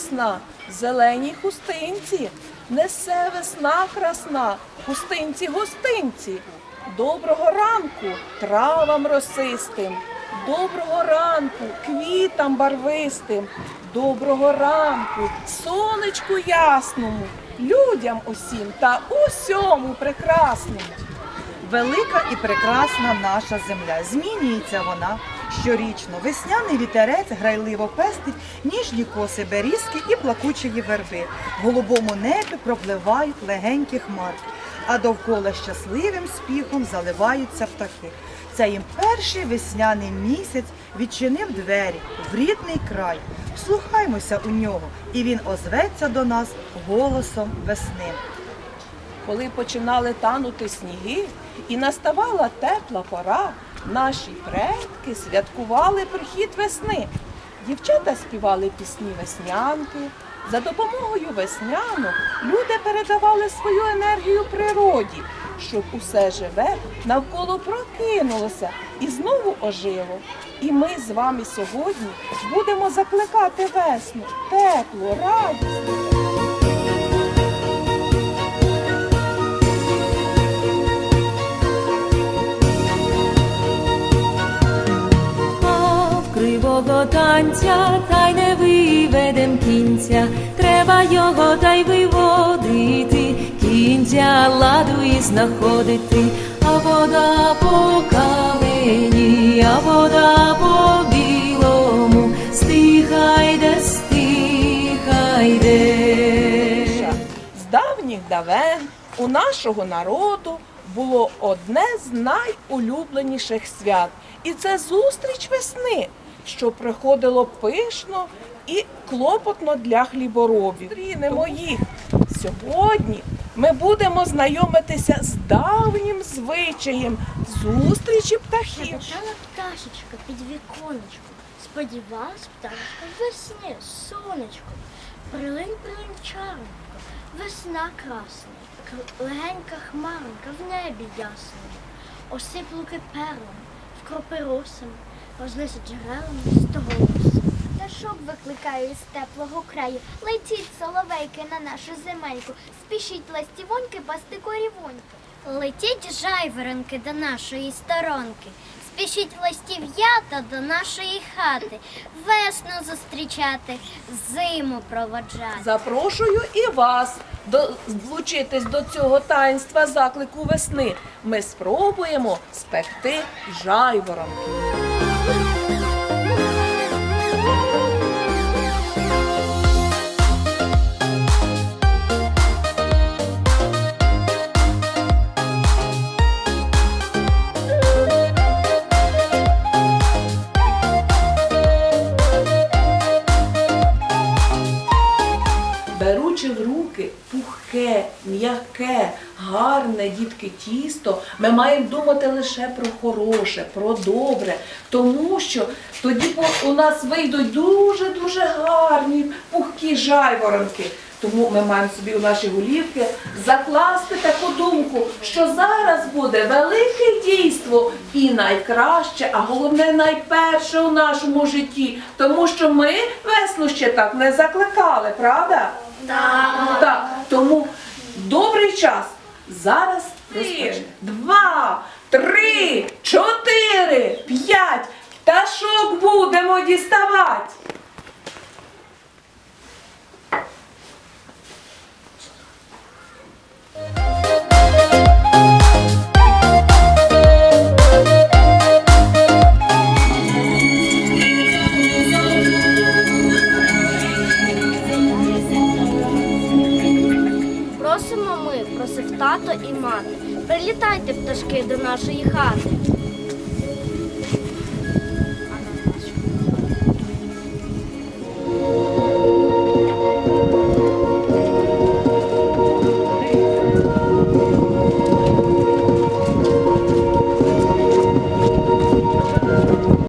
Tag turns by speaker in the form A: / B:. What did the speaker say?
A: красна, зеленій хустинці, несе весна красна, хустинці гостинці. Доброго ранку травам росистим, доброго ранку квітам барвистим, доброго ранку сонечку ясному, людям усім та усьому прекрасному.
B: Велика і прекрасна наша земля. Змінюється вона щорічно. Весняний вітерець грайливо пестить ніжні коси берізки і плакучої верби. В голубому небі пропливають легенькі хмарки, а довкола щасливим спіхом заливаються птахи. Це їм перший весняний місяць відчинив двері в рідний край. Вслухаймося у нього, і він озветься до нас голосом весни.
A: Коли починали танути сніги і наставала тепла пора, наші предки святкували прихід весни. Дівчата співали пісні веснянки. За допомогою веснянок люди передавали свою енергію природі, щоб усе живе навколо прокинулося і знову ожило. І ми з вами сьогодні будемо закликати весну, теплу, радість.
C: Кривого танця та й не виведем кінця, треба його та й виводити, кінця ладу і знаходити, а вода по калині, а вода по білому, стиха йде, стиха йде.
A: З давніх давен у нашого народу було одне з найулюбленіших свят, і це зустріч весни, що приходило пишно і клопотно для хліборобів. Зустрінемо їх. Сьогодні ми будемо знайомитися з давнім звичаєм зустрічі птахів.
D: Летала пташечка під віконечком. Сподівалась пташка весні, сонечко. Прилинь, прилинь чарунько, весна красна, легенька хмаринка в небі ясному. Осип луки перлом, вкропи росами, рознесе джерелами з того лосу.
E: Пташок викликаю із теплого краю. Летіть, соловейки, на нашу земельку. Спішіть ластівоньки пасти корівоньки.
D: Летіть жайворонки до нашої сторонки, спішіть ластів'ята до нашої хати, весну зустрічати, зиму проводжати.
A: Запрошую і вас до, влучитись до цього таїнства заклику весни. Ми спробуємо спекти жайворонки. Беручи в руки пухке, м'яке, гарне дітки тісто, ми маємо думати лише про хороше, про добре, тому що тоді у нас вийдуть дуже-дуже гарні пухкі жайворонки. Тому ми маємо собі у наші голівки закласти таку думку, що зараз буде велике дійство і найкраще, а головне найперше у нашому житті, тому що ми весну ще так не закликали, правда? Так. Так, тому добрий час. Зараз розпочне. Два, три, чотири, п'ять. Пташок будемо діставати.
D: Прилітайте пташки до нашої хати.